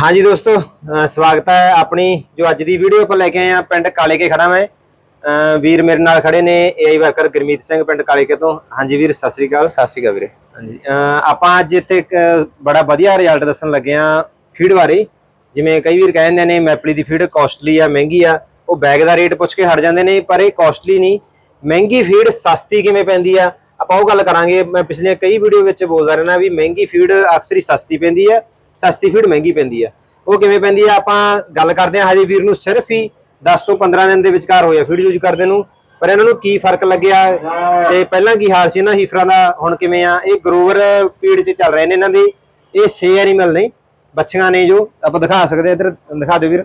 ਹਾਂਜੀ ਦੋਸਤੋ ਸਵਾਗਤ ਹੈ ਆਪਣੀ ਜੋ ਅੱਜ ਦੀ ਵੀਡੀਓ ਆਪਾਂ ਲੈ ਕੇ ਆਏ ਆ ਪਿੰਡ ਕਾਲੇ ਕੇ ਖੜਾ ਮੈਂ ਵੀਰ ਮੇਰੇ ਨਾਲ ਖੜੇ ਨੇ ਏਆਈ ਵਰਕਰ ਗੁਰਮੀਤ ਸਿੰਘ ਪਿੰਡ ਕਾਲੇ ਕੇ ਤੋਂ। ਹਾਂਜੀ ਵੀਰ ਸਤਿ ਸ੍ਰੀ ਅਕਾਲ। ਸਤਿ ਸ਼੍ਰੀ ਅਕਾਲ ਵੀਰੇ। ਹਾਂਜੀ ਆਪਾਂ ਅੱਜ ਇੱਥੇ ਇੱਕ ਬੜਾ ਵਧੀਆ ਰਿਜ਼ਲਟ ਦੱਸਣ ਲੱਗੇ ਆ ਫੀਡ ਬਾਰੇ। ਜਿਵੇਂ ਕਈ ਵੀਰ ਕਹਿੰਦੇ ਨੇ ਮੈਪਲੀ ਦੀ ਫੀਡ ਕਾਸਟਲੀ ਆ ਮਹਿੰਗੀ ਆ। ਉਹ ਬੈਗ ਦਾ ਰੇਟ ਪੁੱਛ ਕੇ ਹਟ ਜਾਂਦੇ ਨੇ ਪਰ ਇਹ ਕਾਸਟਲੀ ਨਹੀਂ। ਮਹਿੰਗੀ ਫੀਡ ਸਸਤੀ ਕਿਵੇਂ ਪੈਂਦੀ ਆ? ਆਪਾਂ ਉਹ ਗੱਲ ਕਰਾਂਗੇ। ਮੈਂ ਪਿਛਲੇ ਕਈ ਵੀਡੀਓ ਵਿੱਚ ਬੋਲਦਾ ਰਹਿਣਾ ਵੀ ਮਹਿੰਗੀ ਫੀਡ ਅਕਸਰ ਹੀ ਸਸਤੀ ਪੈਂਦੀ ਆ। ਸਸਤੀ ਫੀਡ ਮਹਿੰਗੀ ਪੈਂਦੀ ਆ। ਉਹ ਕਿਵੇਂ ਪੈਂਦੀ ਆ? ਆਪਾਂ ਗੱਲ ਕਰਦੇ ਆ ਹਜੇ ਵੀਰ ਨੂੰ ਸਿਰਫ ਹੀ 10 ਤੋਂ 15 ਦਿਨ ਦੇ ਵਿਚਕਾਰ ਹੋਇਆ ਫੀਡ ਯੂਜ਼ ਕਰਦੇ ਨੂੰ। ਪਰ ਇਹਨਾਂ ਨੂੰ ਕੀ ਫ਼ਰਕ ਲੱਗਿਆ? ਤੇ ਪਹਿਲਾਂ ਕੀ ਹਾਲ ਸੀ ਇਹਨਾਂ ਹੀਫਰਾਂ ਦਾ? ਹੁਣ ਕਿਵੇਂ ਆ? ਇਹ ਗਰੋਵਰ ਫੀਡ 'ਚ ਚੱਲ ਰਹੇ ਨੇ ਇਹਨਾਂ ਦੇ। ਇਹ 6 ਐਨੀਮਲ ਨੇ। ਬੱਚੀਆਂ ਨੇ ਜੋ। ਆਪਾਂ ਦਿਖਾ ਸਕਦੇ ਇੱਧਰ ਦਿਖਾ ਦਿਓ ਵੀਰ।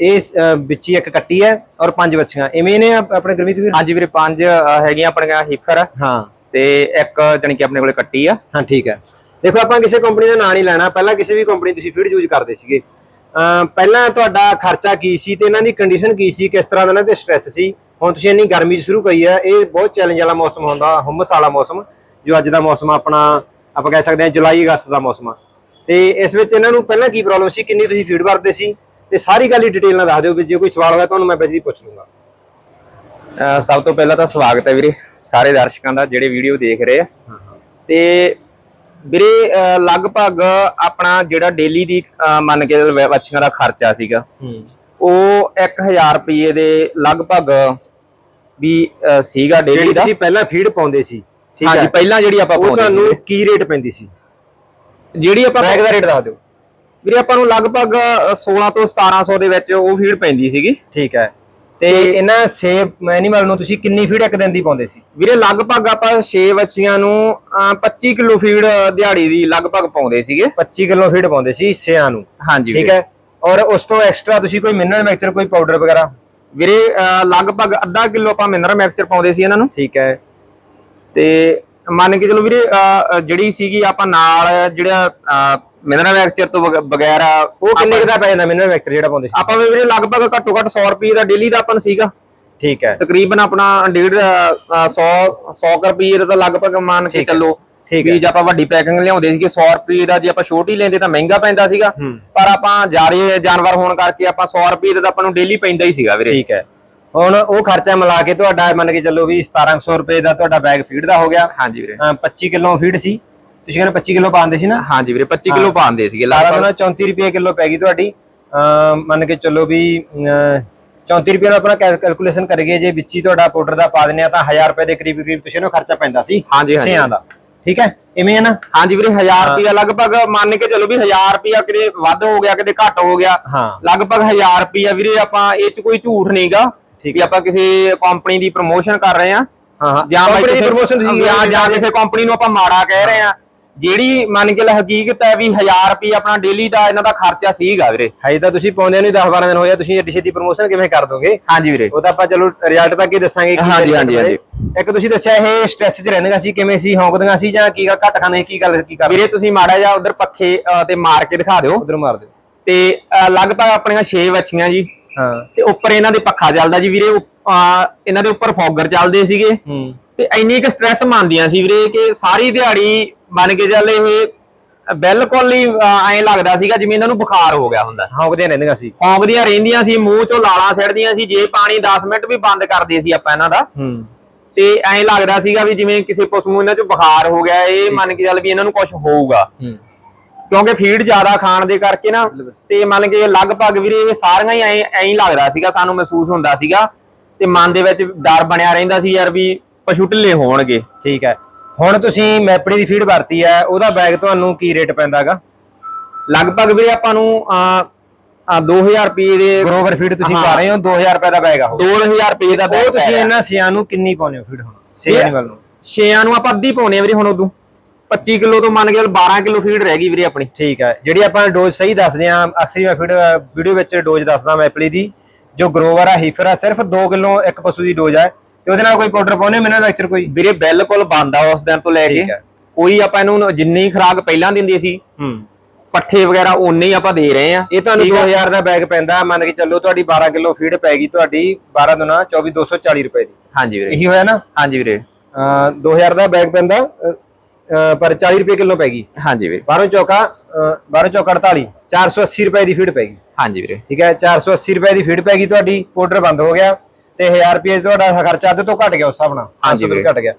ਇਹ ਵਿੱਚ ਇੱਕ ਕੱਟੀ ਹੈ ਔਰ ਪੰਜ ਬੱਚੀਆਂ। ਇਵੇਂ ਨੇ ਆਪ- ਆਪਣੇ ਗੁਰਮੀਤ ਵੀਰ? ਹਾਂਜੀ ਵੀਰੇ ਪੰਜ ਹੈਗੀਆਂ ਆਪਣੀਆਂ ਹੀਫਰ। ਹਾਂ। ਤੇ ਇੱਕ ਜਾਣੀ ਕਿ ਆਪਣੇ ਕੋਲੇ ਕੱਟੀ ਆ। ਹਾਂ ਠੀਕ ਹੈ। ਦੇਖੋ ਆਪਾਂ ਕਿਸੇ ਕੰਪਨੀ ਦਾ ਨਾਂ ਨਹੀਂ ਲੈਣਾ। ਪਹਿਲਾਂ ਕਿਸੇ ਵੀ ਕੰਪਨੀ ਤੁਸੀਂ ਫੀਡ ਯੂਜ਼ ਕਰਦੇ ਸੀਗੇ। ਪਹਿਲਾਂ ਤੁਹਾਡਾ ਖਰਚਾ ਕੀ ਸੀ ਤੇ ਇਹਨਾਂ ਦੀ ਕੰਡੀਸ਼ਨ ਕੀ ਸੀ ਕਿਸ ਤਰ੍ਹਾਂ ਦਾ ਇਹਨਾਂ ਤੇ ਸਟ੍ਰੈਸ ਸੀ? ਹੁਣ ਤੁਸੀਂ ਇੰਨੀ ਗਰਮੀ ਸ਼ੁਰੂ ਕਰੀ ਆ ਇਹ ਬਹੁਤ ਚੈਲੰਜ ਵਾਲਾ ਮੌਸਮ ਹੁੰਦਾ ਹੁਮਸ ਵਾਲਾ ਮੌਸਮ ਜੋ ਅੱਜ ਦਾ ਮੌਸਮ ਆਪਣਾ ਆਪਾਂ ਕਹਿ ਸਕਦੇ ਹਾਂ ਜੁਲਾਈ ਅਗਸਤ ਦਾ ਮੌਸਮ ਆ। ਤੇ ਇਸ ਵਿੱਚ ਇਹਨਾਂ ਨੂੰ ਪਹਿਲਾਂ ਕੀ ਪ੍ਰੋਬਲਮ ਸੀ ਕਿੰਨੀ ਤੁਸੀਂ ਫੀਡ ਵਰਤਦੇ ਸੀ? ਤੇ ਸਾਰੀ ਗੱਲ ਹੀ ਡਿਟੇਲ ਨਾਲ ਦੱਸ ਦਿਓ ਵੀ ਜੇ ਕੋਈ ਸਵਾਲ ਹੋਇਆ ਤੁਹਾਨੂੰ ਮੈਂ ਹੀ ਪੁੱਛ ਲੂੰਗਾ। ਸਭ ਤੋਂ ਪਹਿਲਾਂ ਤਾਂ ਸਵਾਗਤ ਹੈ ਵੀਰੇ ਸਾਰੇ ਦਰਸ਼ਕਾਂ ਦਾ ਜਿਹੜੇ ਵੀਡੀਓ ਦੇਖ ਰਹੇ ਆ। ਤੇ ਵੀਰੇ ਲਗਭਗ ਆਪਣਾ ਜਿਹੜਾ ਡੇਲੀ ਦੀ ਮੰਨ ਕੇ ਬੱਚੀਆਂ ਦਾ ਖਰਚਾ ਸੀਗਾ ਉਹ 1000 ਰੁਪਏ ਦੇ ਲਗਭਗ ਵੀ ਸੀਗਾ ਡੇਲੀ ਦਾ। ਤੁਸੀਂ ਪਹਿਲਾਂ ਫੀਡ ਪਾਉਂਦੇ ਸੀ ਠੀਕ ਹਾਂਜੀ ਹੈ? ਪਹਿਲਾਂ ਜਿਹੜੀ ਆਪਾਂ ਪਾਉਂਦੇ ਸੀ ਤੁਹਾਨੂੰ ਕੀ ਰੇਟ ਪੈਂਦੀ ਸੀ? ਜਿਹੜੀ ਆਪਾਂ ਬੈਗ ਦਾ ਰੇਟ ਦੱਸ ਦਿਓ। ਵੀਰੇ ਆਪਾਂ ਨੂੰ ਲਗਭਗ ਅਹ, 16 ਤੋਂ 1700 ਦੇ ਵਿੱਚ ਉਹ ਫੀਡ ਪੈਂਦੀ ਸੀਗੀ। ਠੀਕ ਹੈ। ਤੇ ਇਹਨਾਂ ਸੇਬ ਐਨੀਮਲ ਨੂੰ ਤੁਸੀਂ ਕਿੰਨੀ ਫੀਡ ਇੱਕ ਦਿਨ ਦੀ ਪਾਉਂਦੇ ਸੀ? ਵੀਰੇ ਲਗਭਗ ਆਪਾਂ 6 ਬੱਚੀਆਂ ਨੂੰ ਅਹ, 25 ਕਿਲੋ ਫੀਡ ਦਿਹਾੜੀ ਦੀ ਲਗਭਗ ਪਾਉਂਦੇ ਸੀਗੇ। 25 ਕਿਲੋ ਫੀਡ ਪਾਉਂਦੇ ਸੀ ਸਿਆਂ ਨੂੰ। ਹਾਂਜੀ ਠੀਕ ਹੈ? ਔਰ ਉਸ ਤੋਂ ਐਕਸਟਰਾ ਤੁਸੀਂ ਕੋਈ ਮਿਨਰਲ ਮਿਕਸਚਰ ਕੋਈ ਪਾਊਡਰ ਵਗੈਰਾ? ਵੀਰੇ ਲਗਭਗ ਅੱਧਾ ਕਿਲੋ ਆਪਾਂ ਮਿਨਰਲ ਮਿਕਸਚਰ ਪਾਉਂਦੇ ਸੀ ਇਹਨਾਂ ਨੂੰ। ਠੀਕ ਹੈ। ਤੇ ਮੰਨ ਕੇ ਚਲੋ ਵੀਰੇ ਜਿਹੜੀ ਸੀਗੀ ਆਪਾਂ ਨਾਲ ਜਿਹੜਾ ਮਿਨਰਲ ਮਿਕਸਚਰ ਤੋਂ ਬਗ- ਬਗੈਰ ਉਹ ਕਿੰਨੇ ਕੁ ਦਾ ਪੈ ਜਾਂਦਾ ਮਿਨਰਲ ਮਿਕਸਚਰ ਜਿਹੜਾ ਪਾਉਂਦੇ ਸੀ? ਆਪਾਂ ਵੀ ਵੀਰੇ ਲਗਭਗ ਘੱਟੋ ਘੱਟ 100 ਰੁਪਏ ਦਾ ਡੇਲੀ ਦਾ ਆਪਾਂ ਨੂੰ ਸੀਗਾ। ਠੀਕ ਹੈ। ਤਕਰੀਬਨ ਆਪਣਾ 1.5 100 100 ਰੁਪਏ ਦਾ ਤਾਂ ਲਗਭਗ ਮੰਨ ਕੇ ਠੀਕ ਹੈ। ਚੱਲੋ ਠੀਕ ਵੀ ਜੇ ਆਪਾਂ ਵੱਡੀ ਪੈਕਿੰਗ ਲਿਆਉਂਦੇ ਸੀਗੇ 100 ਰੁਪਏ ਦਾ ਜੇ ਆਪਾਂ ਛੋਟੀ ਲੈਂਦੇ ਤਾਂ ਮਹਿੰਗਾ ਪੈਂਦਾ ਸੀਗਾ। ਹੂੰ। ਪਰ ਆਪਾਂ ਜਾਰੇ ਜਾਨਵਰ ਹੋਣ ਕਰਕੇ ਆਪਾਂ 100 ਰੁਪਏ ਦਾ ਤਾਂ ਆਪਾਂ ਨੂੰ ਡੇਲੀ ਪੈਂਦਾ ਹੀ ਸੀਗਾ ਵੀਰੇ। ਠੀਕ ਹੈ। ਹੁਣ ਉਹ ਖਰਚਾ ਮਿਲਾ ਕੇ ਤੁਹਾਡਾ ਮੰਨ ਕੇ ਚੱਲੋ ਵੀ 1700 ਰੁਪਏ ਦਾ ਤੁਹਾਡਾ ਬੈਗ ਫੀਡ ਦਾ ਹੋ ਗਿਆ। ਹਾਂਜੀ ਵੀਰੇ। ਅਹ 25 ਕਿਲੋ ਫੀਡ ਸੀ। ਤੁਸੀਂ ਕਹਿੰਦੇ 25 ਕਿਲੋ ਪਾਉਂਦੇ ਸੀ ਨਾ? ਹਾਂਜੀ ਵੀਰੇ 25 ਕਿਲੋ ਪਾਉਂਦੇ ਸੀਗੇ ਲਗਭਗ। ਦਿਨ 34 ਰੁਪਏ ਕਿਲੋ ਪੈ ਗਈ ਤੁਹਾਡੀ। ਮੰਨ ਕੇ ਚੱਲੋ ਵੀ ਅਮ 34 ਰੁਪਏ ਦਾ ਆਪਣਾ ਕੈਲਕੂਲੇਸ਼ਨ ਕਰੀਏ ਜੇ ਵਿੱਚ ਤੁਹਾਡਾ ਪਾਊਡਰ ਦਾ ਪਾ ਦਿੰਦੇ ਆ ਤਾਂ 1000 ਰੁਪਏ ਦੇ ਕਰੀਬ ਕਰੀਬ ਤੁਸੀਂ ਇਹਨੂੰ ਖਰਚਾ ਪੈਂਦਾ ਸੀ ਹਾਂਜੀ, ਹਾਂਜੀ। ਸਿਆਂ ਦਾ। ਠੀਕ ਹੈ? ਇਵੇਂ ਹੈ ਨਾ? ਹਾਂਜੀ ਵੀਰੇ 1000 ਰੁਪਿਆ ਲਗਭਗ ਮੰਨ ਕੇ ਚੱਲੋ ਵੀ 1000 ਰੁਪਿਆ ਕਿਤੇ ਵੱਧ ਹੋ ਗਿਆ ਕਿਤੇ ਘੱਟ ਹੋ ਗਿਆ। ਲਗਭਗ 1000 ਰੁਪਿਆ ਵੀਰੇ ਆਪਾਂ ਇਹ ਚ ਕੋਈ ਝੂਠ ਨਹੀਂਗਾ ਵੀ ਆਪਾਂ ਕਿਸੇ ਕੰਪਨੀ ਦੀ ਪ੍ਰੋਮੋਸ਼ਨ ਕਰ ਰਹੇ ਆ ਹਾਂ ਹਾਂ। ਜਾਂ Company ਦੀ ਜਾਂ ਕਿਸੇ ਕੰਪਨੀ ਨੂੰ ਆਪਾਂ ਮਾੜਾ ਕਹਿ ਰਹੇ ਆ ਜਿਹੜੀ ਮੰਨ ਕੇ ਲੈ ਹਕੀਕਤ ਹੈ ਵੀ 1000 ਰੁਪਏ ਆਪਣਾ ਡੇਲੀ ਦਾ ਇਹਨਾਂ ਦਾ ਖਰਚਾ ਸੀਗਾ ਵੀਰੇ। ਹਜੇ ਤਾਂ ਤੁਸੀਂ ਪਾਉਂਦੇ ਨੂੰ 10 12 ਦਿਨ ਹੋਇਆ ਤੁਸੀਂ ਐਡੀ ਛੇਤੀ ਪ੍ਰੋਮੋਸ਼ਨ ਕਿਵੇਂ ਕਰ ਦੋਗੇ? ਹਾਂਜੀ ਵੀਰੇ। ਉਹ ਤਾਂ ਆਪਾਂ ਚਲੋ ਰਿਜ਼ਲਟ ਤੱਕ ਹੀ ਦੱਸਾਂਗੇ ਕੀ ਹਾਂਜੀ, ਹਾਂਜੀ, ਹੋਏ। ਇੱਕ ਤੁਸੀਂ ਦੱਸਿਆ ਇਹ ਸਟ੍ਰੈਸ 'ਚ ਰਹਿੰਦੀਆਂ ਸੀ ਕਿਵੇਂ ਸੀ ਹੌਂਕਦੀਆਂ ਸੀ ਜਾਂ ਕੀ ਘੱਟ ਖਾਂਦੇ ਕੀ ਗੱਲ ਕੀ ਕਰ ਵੀਰੇ ਤੁਸੀਂ ਮਾੜਾ ਜਿਹਾ ਉਧਰ ਪੱਖੇ ਤੇ ਮਾਰ ਕੇ ਦਿਖਾ ਦਿਓ। ਉਧਰ ਮਾਰ ਦਿਓ। ਤੇ ਲਗਭਗ ਆਪਣੀਆਂ 6 ਵੱਛੀਆਂ ਜੀ। ਹਾਂ। ਤੇ ਉੱਪਰ ਇਹਨਾਂ ਦੇ ਪੱਖਾ ਚੱਲਦਾ ਜੀ ਵੀਰੇ ਇਹਨਾਂ ਦੇ ਉੱਪਰ ਫੌਗਰ ਚੱਲਦੇ ਸੀਗੇ। ਹੂੰ। ਤੇ ਇੰਨੀ ਕੁ ਸਟ੍ਰੈਸ ਮੰਨਦੀਆਂ ਸੀ ਵੀਰੇ ਕਿ ਸਾਰੀ ਦਿਹਾੜੀ ਮੰਨ ਕੇ ਚੱਲ ਇਹ ਬਿਲਕੁਲ ਹੀ ਐਂ ਲੱਗਦਾ ਸੀਗਾ ਜਿਵੇਂ ਇਹਨਾਂ ਨੂੰ ਬੁਖਾਰ ਹੋ ਗਿਆ ਹੁੰਦਾ। ਹੌਂਕਦੀਆਂ ਰਹਿੰਦੀਆਂ ਸੀ। ਫੌਂਕਦੀਆਂ ਰਹਿੰਦੀਆਂ ਸੀ ਮੂੰਹ ਚੋਂ ਲਾਲਾਂ ਸਿੱਟਦੀਆਂ ਸੀ ਜੇ ਪਾਣੀ 10 ਮਿੰਟ ਵੀ ਬੰਦ ਕਰਦੇ ਸੀ ਆਪਾਂ ਇਹਨਾਂ ਦਾ। ਹੂੰ। ਤੇ ਐਂ ਲੱਗਦਾ ਸੀਗਾ ਵੀ ਜਿਵੇਂ ਕਿਸੇ ਪਸ਼ੂ ਨੂੰ ਇਹਨਾਂ 'ਚ ਬੁਖਾਰ ਹੋ ਗਿਆ ਇਹ ਮੰਨ ਕੇ ਚੱਲ ਵੀ ਇਹਨਾਂ ਨੂੰ ਕੁਝ ਹੋਊਗਾ। ਹੂੰ। ਕਿਉਂਕਿ ਫੀਡ ਜ਼ਿਆਦਾ ਖਾਣ ਦੇ ਕਰਕੇ ਨਾ ਤੇ ਮੰਨ ਕੇ ਲਗਭਗ ਵੀਰੇ ਇਹ ਸਾਰੀਆਂ ਹੀ ਐਂ ਐਂ ਲੱਗਦਾ ਸੀਗਾ ਸਾਨੂੰ ਮਹਿਸੂਸ ਹੁੰਦਾ ਸੀਗਾ। ਤੇ ਮਨ ਦੇ ਵਿੱਚ ਡਰ ਬਣਿਆ ਰਹਿੰਦਾ ਸੀ ਯਾਰ ਵੀ ਪਸ਼ੂ ਢਿੱਲੇ ਹੋਣਗੇ। ਠੀਕ ਹੈ। ਹੁਣ ਤੁਸੀਂ ਮੈਪੜੀ ਦੀ ਫੀਡ ਵਰਤੀ ਹੈ ਉਹਦਾ ਬੈਗ ਤੁਹਾਨੂੰ ਕੀ ਰੇਟ ਪੈਂਦਾਗਾ ਲਗਭਗ ਵੀਰੇ ਆਪਾਂ ਨੂੰ ਆ 2000 ਰੁਪਏ ਦੇ ਗਰੋਵਰ ਫੀਡ ਤੁਸੀਂ। ਪਾ ਰਹੇ ਹੋ 2000 ਰੁਪਏ ਦਾ ਬੈਗ ਆ ਉਹ। 2000 ਰੁਪਏ ਦਾ ਉਹ ਬੈਗ ਤੁਸੀਂ ਇਹਨਾਂ ਸਿਆਂ ਨੂੰ ਕਿੰਨੀ ਪਾਉਂਦੇ ਹੋ ਫੀਡ ਹੁਣ? ਸੇ ਇਹ- ਐਨੀਮਲ ਨੂੰ? ਛੇਆਂ ਨੂੰ ਆਪਾਂ ਅੱਧੀ ਪਾਉਣੇ ਆ ਵੀਰੇ ਹੁਣ ਉਦੋਂ। 25 ਕਿਲੋ ਤੋਂ ਮੰਨ ਕੇ ਚੱਲ 12 ਕਿਲੋ ਫੀਡ ਰਹਿ ਗਈ ਵੀਰੇ ਆਪਣੀ। ਠੀਕ ਹੈ ਜਿਹੜੀ ਆਪਾਂ ਡੋਜ਼ ਸਹੀ ਦੱਸਦੇ ਆ ਅਕਸਰ ਮੈਂ ਫੀਡ ਵੀਡੀਓ ਵਿੱਚ ਡੋਜ਼ ਦੱਸਦਾ ਮੈਪਲੀ ਦੀ ਜੋ ਗਰੋਵਰ ਆ ਹੀਫਰ ਆ ਸਿਰਫ 2 ਕਿਲੋ ਇੱਕ ਪਸ਼ੂ ਦੀ ਡੋਜ਼ ਹੈ ਤੇ ਉਹਦੇ ਨਾਲ ਕੋਈ ਪਾਊਡਰ ਪਾਉਨੇ ਮਿਨਰਲ ਲੈਕਚਰ ਕੋਈ? ਵੀਰੇ ਬਿਲਕੁਲ ਬੰਦ ਆ ਉਸ ਦਿਨ ਤੋਂ ਲੈ ਕੇ। ਕੋਈ ਆਪਾਂ ਇਹਨੂੰ ਜਿੰਨੀ ਖੁਰਾਕ ਪਹਿਲਾਂ ਦਿੰਦੇ ਸੀ ਹੂੰ। ਪੱਠੇ ਵਗੈਰਾ ਉਨੇ ਹੀ ਆਪਾਂ ਦੇ ਰਹੇ ਆ ਇਹ ਤੁਹਾਨੂੰ 2000 ਦਾ ਬੈਗ ਪੈਂਦਾ। ਮੰਨ ਕੇ ਚੱਲੋ ਤੁਹਾਡੀ 12 ਕਿਲੋ ਫੀਡ ਪੈਗੀ ਤੁਹਾਡੀ 12 ਦੁਨਾ 24 240 ਰੁਪਏ ਦੀ। ਹਾਂਜੀ ਵੀਰੇ। ਇਹੀ ਹੋਇਆ ਨਾ? ਹਾਂਜੀ ਵੀਰੇ। ਅਹ 2000 ਦਾ ਬੈਗ ਪੈਂਦਾ। ਪਰ 40 ਰੁਪਏ ਕਿਲੋ ਪੈ ਗਈ। ਹਾਂਜੀ ਵੀਰੇ। 12 ਚੌਕਾ ਅਹ 12 ਚੌਕਾ 48 480 ਰੁਪਏ ਦੀ ਫੀਡ ਪੈ ਗਈ। ਹਾਂਜੀ ਵੀਰੇ। ਠੀਕ ਹੈ? 480 ਰੁਪਏ ਦੀ ਫੀਡ ਪੈ ਗਈ ਤੁਹਾਡੀ। ਪਾਊਡਰ ਬੰਦ ਹੋ ਗਿਆ। ਤੇ 1000 ਰੁਪਏ ਤੁਹਾਡਾ ਖਰਚਾ ਅੱਧ ਤੋਂ ਘਟ ਗਿਆ ਉਸ ਹਿਸਾਬ ਨਾਲ ਹਾਂਜੀ 500 ਰੁਪਏ ਵੀਰੇ। ਘਟ ਗਿਆ।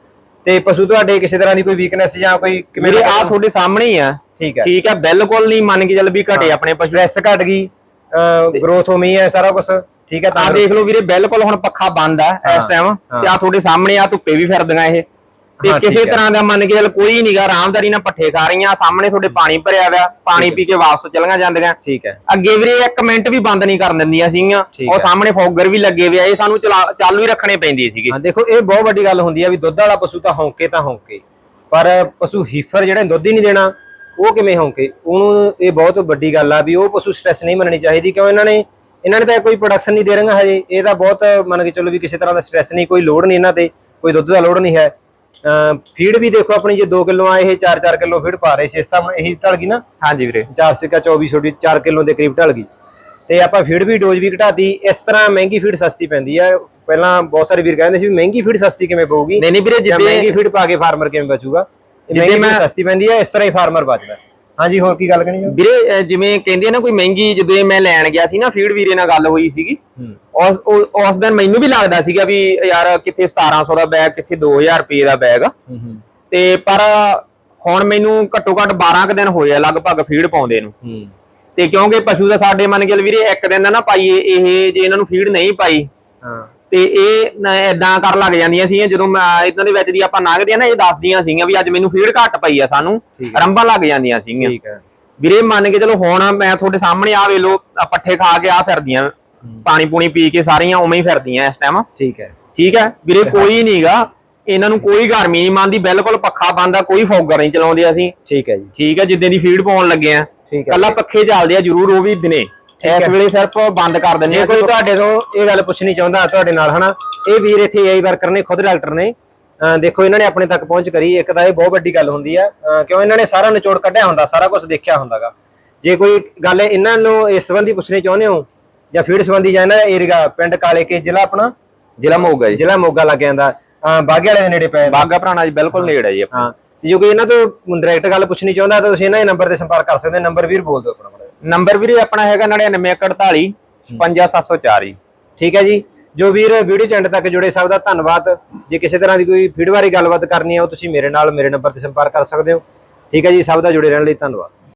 ਤੇ ਪਸ਼ੂ ਤੁਹਾਡੇ ਕਿਸੇ ਤਰ੍ਹਾਂ ਦੀ ਕੋਈ ਵੀਕਨੈਸ ਜਾਂ ਕੋਈ ਕਿਵੇਂ ਵੀਰੇ ਆ ਤੁਹਾਡੇ ਸਾਹਮਣੇ ਹੀ ਆ। ਠੀਕ ਹੈ। ਠੀਕ ਹੈ ਬਿਲਕੁਲ ਨਹੀਂ ਮੰਨ ਕੇ ਚੱਲ ਵੀ ਘਟੇ ਆਪਣੇ ਪਸ਼ੂ। ਸਟ੍ਰੈਸ ਘਟ ਗਈ ਗਰੋਥ ਹੋਮੀ ਹੈ ਸਾਰਾ ਕੁਝ ਠੀਕ ਹੈ ਆ ਤਾਂ ਦੇਖ ਲਓ ਵੀਰੇ ਬਿਲਕੁਲ ਹੁਣ ਪੱਖਾ ਬੰਦ ਆ ਇਸ ਟਾਈਮ। ਤੇ ਆ ਤੁਹਾਡੇ ਸਾਹਮਣੇ ਆ ਧੁੱਪੇ ਵੀ ਫਿਰਦੀਆਂ ਇਹ। ਤੇ ਕਿਸੇ। ਤਰ੍ਹਾਂ ਦਾ ਮੰਨ ਕੇ ਚੱਲ ਕੋਈ ਨਹੀਂਗਾ ਆਰਾਮਦਾਰੀ ਨਾਲ ਪੱਠੇ ਖਾ ਰਹੀਆਂ ਸਾਹਮਣੇ ਤੁਹਾਡੇ ਪਾਣੀ ਭਰਿਆ ਹੋਇਆ ਪਾਣੀ ਪੀ ਕੇ ਵਾਪਸ ਚਲੀਆਂ ਜਾਂਦੀਆਂ। ਠੀਕ ਹੈ। ਅੱਗੇ ਵੀਰੇ ਇੱਕ ਮਿੰਟ ਵੀ ਬੰਦ ਨਹੀਂ ਕਰਨ ਦਿੰਦੀਆਂ ਸੀਗੀਆਂ। ਉਹ। ਸਾਹਮਣੇ ਫੋਗਰ ਵੀ ਲੱਗੇ ਹੋਏ ਆ ਇਹ ਸਾਨੂੰ ਚਲਾ- ਚਾਲੂ ਹੀ ਰੱਖਣੇ ਪੈਂਦੇ ਸੀਗੇ। ਹਾਂ ਦੇਖੋ ਇਹ ਬਹੁਤ ਵੱਡੀ ਗੱਲ ਹੁੰਦੀ ਹੈ ਵੀ ਦੁੱਧ ਵਾਲਾ ਪਸ਼ੂ ਤਾਂ ਹੌਂਕੇ ਤਾਂ ਹੌਂਕੇ। ਪਰ ਪਸ਼ੂ ਹੀਫਰ ਜਿਹੜੇ ਦੁੱਧ ਹੀ ਨਹੀਂ ਦੇਣਾ ਉਹ ਕਿਵੇਂ ਹੌਂਕੇ? ਉਹਨੂੰ ਇਹ ਬਹੁਤ ਵੱਡੀ ਗੱਲ ਆ ਵੀ ਉਹ ਪਸ਼ੂ ਸਟ੍ਰੈਸ ਨਹੀਂ ਮੰਨਣੀ ਚਾਹੀਦੀ ਕਿਉਂ ਇਹਨਾਂ ਨੇ ਇਹਨਾਂ ਨੇ ਤਾਂ ਕੋਈ ਪ੍ਰੋਡਕਸ਼ਨ ਨਹੀਂ ਦੇ ਰਹੀਆਂ ਹਜੇ। ਇਹ ਤਾਂ ਬਹੁਤ ਮੰਨ ਕੇ ਚੱਲੋ ਵੀ ਕਿਸੇ ਤਰ੍ਹਾਂ ਦਾ ਸਟ੍ਰੈਸ ਨਹੀਂ ਕੋਈ ਲੋਡ ਨਹੀਂ ਇਹਨਾਂ ਤੇ ਕੋਈ ਦੁੱਧ ਦਾ ਲੋਡ ਨਹੀਂ ਹੈ। ਫੀਡ ਵੀ ਦੇਖੋ ਆਪਣੀ ਜੇ 2 ਕਿਲੋ ਆ ਇਹ 4-4 ਕਿਲੋ ਫੀਡ ਪਾ ਰਹੇ ਸੀ ਇਸ ਹਿਸਾਬ ਨਾਲ ਇਹੀ ਢਲ ਗਈ ਨਾ? ਹਾਂਜੀ ਵੀਰੇ। 4 ਸਿੱਕਾ 24 ਛੋਟੀ 4 ਕਿਲੋ ਦੇ ਕਰੀਬ ਢਲ ਗਈ। ਤੇ ਆਪਾਂ ਫੀਡ ਵੀ ਡੋਜ਼ ਵੀ ਘਟਾਤੀ ਇਸ ਤਰ੍ਹਾਂ ਮਹਿੰਗੀ ਫੀਡ ਸਸਤੀ ਪੈਂਦੀ ਆ। ਪਹਿਲਾਂ ਬਹੁਤ ਸਾਰੇ ਵੀਰ ਕਹਿੰਦੇ ਸੀ ਮਹਿੰਗੀ ਫੀਡ ਸਸਤੀ ਕਿਵੇਂ ਪਊਗੀ? ਨਹੀਂ ਨਹੀਂ ਵੀਰੇ ਜਾਂ ਮਹਿੰਗੀ ਜਿੱਦੇ ਫੀਡ ਪਾ ਕੇ ਫਾਰਮਰ ਕਿਵੇਂ ਬਚੂਗਾ? ਇਹ ਜਿੱਦਾਂ ਮਹਿੰਗੀ ਸਸਤੀ ਪੈਂਦੀ ਹੈ ਇਸ ਤਰ੍ਹਾਂ ਹੀ ਫਾਰਮਰ ਬਚਦਾ। ਹਾਂਜੀ ਹੋਰ ਕੀ ਗੱਲ ਕਰਨੀ ਹੈ ਵੀਰੇ ਅਹ ਜਿਵੇਂ ਕਹਿੰਦੇ ਆ ਨਾ ਕੋਈ ਮਹਿੰਗੀ ਜਦੋਂ ਇਹ ਮੈਂ ਲੈਣ ਗਿਆ ਸੀ ਨਾ ਫੀਡ ਵੀਰੇ ਨਾਲ ਗੱਲ ਹੋਈ ਸੀਗੀ। ਉਸ ਉਹ- ਉਸ ਦਿਨ ਮੈਨੂੰ ਵੀ ਲੱਗਦਾ ਸੀਗਾ ਵੀ ਯਾਰ ਕਿੱਥੇ 1700 ਦਾ ਬੈਗ ਕਿੱਥੇ 2000 ਰੁਪਏ ਦਾ ਬੈਗ ਹੂੰ ਹੂੰ। ਤੇ ਪਰ ਹੁਣ ਮੈਨੂੰ ਘੱਟੋ ਘੱਟ 12 ਕੁ ਦਿਨ ਹੋਏ ਆ ਲਗਭਗ ਫੀਡ ਪਾਉਂਦੇ ਨੂੰ। ਹੂੰ। ਤੇ ਕਿਉਂਕਿ ਪਸ਼ੂ ਦਾ ਸਾਡੇ ਮੰਨ ਕੇ ਚੱਲ ਵੀਰੇ ਇੱਕ ਦਿਨ ਦਾ ਨਾ ਪਾਈਏ ਇਹ ਜੇ ਇਹਨਾਂ ਨੂੰ ਫੀਡ ਨਹੀਂ ਪਾਈ ਹਾਂ। ਤੇ ਇਹ ਇਦਾਂ ਕਰ ਲੱਗ ਜਾਂਦੀਆਂ ਸੀਗੀਆਂ ਜਦੋਂ ਇਦਾਂ ਦੇ ਵਿੱਚ ਦੀ ਆਪਾਂ ਲੰਘਦੇ ਆ ਨਾ ਇਹ ਦੱਸਦੀਆਂ ਸੀਗੀਆਂ ਵੀ ਅੱਜ ਮੈਨੂੰ ਫੀਡ ਘੱਟ ਪਈ ਆ ਸਾਨੂੰ। ਰੰਬਾਂ ਲੱਗ ਜਾਂਦੀਆਂ ਸੀਗੀਆਂ। ਠੀਕ ਹੈ ਵੀਰੇ ਮੰਨ ਕੇ ਚਲੋ ਹੁਣ ਮੈਂ ਤੁਹਾਡੇ ਸਾਹਮਣੇ ਆ ਵੇ ਲੋ ਪੱਠੇ ਖਾ ਕੇ ਆ ਫਿਰਦੀਆਂ ਪਾਣੀ ਪੂਣੀ ਪੀ ਕੇ ਸਾਰੀਆਂ ਉਵੇਂ ਹੀ ਫਿਰਦੀਆਂ ਇਸ ਟਾਈਮ ਠੀਕ ਹੈ। ਠੀਕ ਹੈ? ਵੀਰੇ ਕੋਈ ਨਹੀਂਗਾ ਇਹਨਾਂ ਨੂੰ ਕੋਈ ਗਰਮੀ ਨਹੀਂ ਮੰਨਦੀ ਬਿਲਕੁਲ ਪੱਖਾ ਬੰਦ ਆ ਕੋਈ ਫੋਗਰ ਨਹੀਂ ਚਲਾਉਂਦੇ ਅਸੀਂ। ਠੀਕ ਹੈ ਜੀ। ਠੀਕ ਹੈ ਜਿੱਦਾਂ ਦੀ ਫੀਡ ਪਾਉਣ ਲੱਗੇ ਆ। ਕੱਲਾ ਪੱਖੇ ਚੱਲਦੇ ਆ ਜ਼ਰੂਰ ਉਹ ਵੀ ਦਿਨੇ। ਇਸ। ਵੇਲੇ ਸਿਰਫ ਬੰਦ ਕਰ ਦਿੰਦੇ ਜੇ ਆ ਕੋਈ ਤੁਹਾਡੇ ਤੋਂ ਇਹ ਗੱਲ ਪੁੱਛਣੀ ਚਾਹੁੰਦਾ ਤੁਹਾਡੇ ਨਾਲ ਹਨਾ? ਇਹ ਵੀਰ ਇੱਥੇ ਏਆਈ ਵਰਕਰ ਨੇ ਖੁਦ ਡਾਕਟਰ ਨੇ। ਦੇਖੋ ਇਹਨਾਂ ਨੇ ਆਪਣੇ ਤੱਕ ਪਹੁੰਚ ਕਰੀ। ਇੱਕ ਤਾਂ ਇਹ ਬਹੁਤ ਵੱਡੀ ਗੱਲ ਹੁੰਦੀ ਆ। ਕਿਉਂ ਇਹਨਾਂ ਨੇ ਸਾਰਾ ਨਿਚੋੜ ਕੱਢਿਆ ਹੁੰਦਾ ਸਾਰਾ ਕੁਝ ਦੇਖਿਆ ਹੁੰਦਾਗਾ। ਜੇ ਕੋਈ ਗੱਲ ਇਹਨਾਂ ਨੂੰ ਇਸ ਸੰਬੰਧੀ ਪੁੱਛਣੀ ਚਾਹੁੰਦੇ ਹੋ ਜਾਂ ਫੀਡ ਸੰਬੰਧੀ ਜਾਂ ਇਹਨਾਂ ਦਾ ਏਰੀਆ ਪਿੰਡ ਕਾਲੇ ਕੇ ਜ਼ਿਲ੍ਹਾ ਆਪਣਾ? ਜ਼ਿਲ੍ਹਾ ਮੋਗਾ ਜੀ। ਜ਼ਿਲ੍ਹਾ ਮੋਗਾ ਲੱਗ ਜਾਂਦਾ। ਬਾਗੇ ਵਾਲੇ ਦੇ ਨੇੜੇ ਪੈ। ਬਾਗਾ ਭਰਾਣਾ ਜੀ ਬਿਲਕੁਲ ਨੇੜੇ ਜੀ ਆਪਣਾ। ਹਾਂ। ਜੇ ਕੋਈ ਇਹਨਾਂ ਤੋਂ ਡਾਇਰੈਕਟ ਗੱਲ ਪੁੱਛਣੀ ਚਾਹੁੰਦਾ ਤਾਂ ਤੁਸੀਂ ਇਹਨਾਂ ਦੇ ਨੰਬਰ ਤੇ ਸੰਪਰਕ ਕਰ ਸਕਦੇ ਹੋ। ਨੰਬਰ ਵੀਰ ਬੋਲ ਦਿਓ ਆਪਣਾ। ਨੰਬਰ ਵੀਰੇ ਆਪਣਾ ਹੈਗਾ 9948 55704 ਜੀ ਠੀਕ ਹੈ ਜੀ? ਜੋ ਵੀਰ ਵੀਡੀਓ ਚੈਂਡ ਤੱਕ ਜੁੜੇ, ਸਭ ਦਾ ਧੰਨਵਾਦ। ਜੇ ਕਿਸੇ ਤਰ੍ਹਾਂ ਦੀ ਕੋਈ ਫੀਡ ਬਾਰੇ ਗੱਲਬਾਤ ਕਰਨੀ ਹੈ, ਉਹ ਤੁਸੀਂ ਮੇਰੇ ਨਾਲ ਮੇਰੇ ਨੰਬਰ ਤੇ ਸੰਪਰਕ ਕਰ ਸਕਦੇ ਹੋ। ਠੀਕ ਹੈ ਜੀ? ਸਭ ਦਾ ਜੁੜੇ ਰਹਿਣ ਲਈ ਧੰਨਵਾਦ।